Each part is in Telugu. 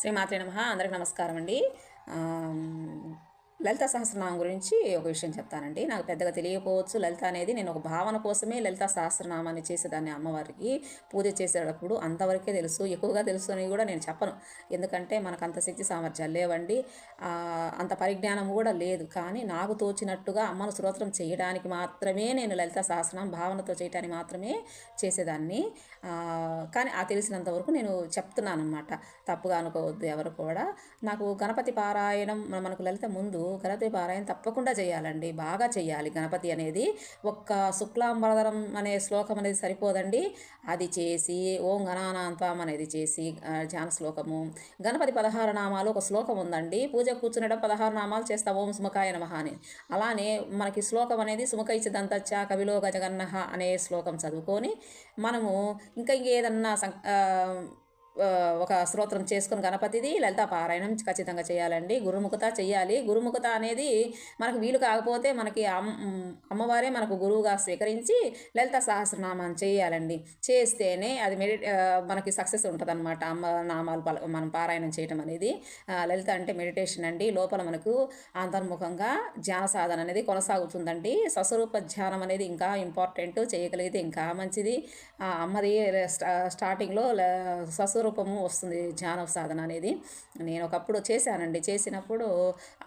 శ్రీమాత్రే నమ. అందరికి నమస్కారం అండి లలిత సహస్రనామం గురించి ఒక విషయం చెప్తానండి. నాకు పెద్దగా తెలియకపోవచ్చు. లలిత అనేది నేను ఒక భావన కోసమే లలిత సహస్రనామాన్ని చేసేదాన్ని అమ్మవారికి. పూజ చేసేటప్పుడు అంతవరకే తెలుసు. ఎక్కువగా తెలుసు అని కూడా నేను చెప్పను. ఎందుకంటే మనకు అంత శక్తి సామర్థ్యాలు లేవండి. అంత పరిజ్ఞానం కూడా లేదు. కానీ నాకు తోచినట్టుగా అమ్మను స్తోత్రం చేయడానికి మాత్రమే నేను లలిత సహస్రనామం భావనతో చేయడానికి మాత్రమే చేసేదాన్ని. కానీ ఆ తెలిసినంత వరకు నేను చెప్తున్నాను అనమాట తప్పుగా అనుకోవద్దు ఎవరు కూడా. నాకు గణపతి పారాయణం మన- మనకు లలిత ముందు గణపతి పారాయణ తప్పకుండా చేయాలండి. బాగా చేయాలి గణపతి అనేది. ఒక్క శుక్లాంబరధరం అనే శ్లోకం అనేది సరిపోదండి. అది చేసి ఓం గణానాంత్వం అనేది చేసి ధ్యాన శ్లోకము. గణపతి పదహారు నామాలు ఒక శ్లోకం ఉందండి. పూజ కూర్చునేటప్పుడు పదహారు నామాలు చేస్తా ఓం సుమకాయ నమః అని. అలానే మనకి శ్లోకం అనేది సుముఖైచిదంతచ్చ కవిలో గజగన్నహ అనే శ్లోకం చదువుకొని మనము ఇంకా ఏదన్నా సం ఒక స్తోత్రం చేసుకుని గణపతిది లలిత పారాయణం ఖచ్చితంగా చేయాలండి. గురుముఖత చేయాలి గురుముఖత అనేది మనకు వీలు కాకపోతే మనకి అమ్ అమ్మవారే మనకు గురువుగా స్వీకరించి లలిత సహస్రనామాన్ని చేయాలండి. చేస్తేనే అది మెడి మనకి సక్సెస్ ఉంటుంది అనమాట అమ్మ నామాలు పల- మనం పారాయణం చేయటం అనేది. లలిత అంటే మెడిటేషన్ అండి. లోపల మనకు అంతర్ముఖంగా ధ్యాన సాధన అనేది కొనసాగుతుందండి. స్వస్వరూప ధ్యానం అనేది ఇంకా ఇంపార్టెంట్ చేయగలిగితే ఇంకా మంచిది. అమ్మది స్టార్టింగ్లో ల- స్వరూపము వస్తుంది ధ్యాన సాధన అనేది. నేను ఒకప్పుడు చేశానండి. చేసినప్పుడు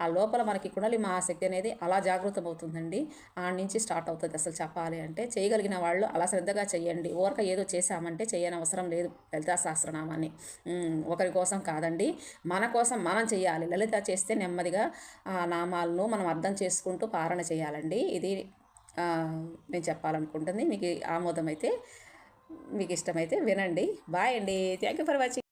ఆ లోపల మనకి కుండలి మహాశక్తి అనేది అలా జాగృతం అవుతుందండి ఆ నుంచి స్టార్ట్ అవుతుంది అసలు చెప్పాలి అంటే. చేయగలిగిన వాళ్ళు అలా శ్రద్ధగా చేయండి. ఓరక ఏదో చేశామంటే చేయని అవసరం లేదు లలితా సహస్రనామాన్ని. ఒకరి కోసం కాదండి. మన కోసం మనం చేయాలి. లలిత చేస్తే నెమ్మదిగా ఆ నామాలను మనం అర్థం చేసుకుంటూ పారణ చేయాలండి. ఇది నేను చెప్పాలనుకుంటుంది. మీకు ఆమోదం అయితే మీకు ఇష్టమైతే వినండి. బాయ్ అండి. Thank you for watching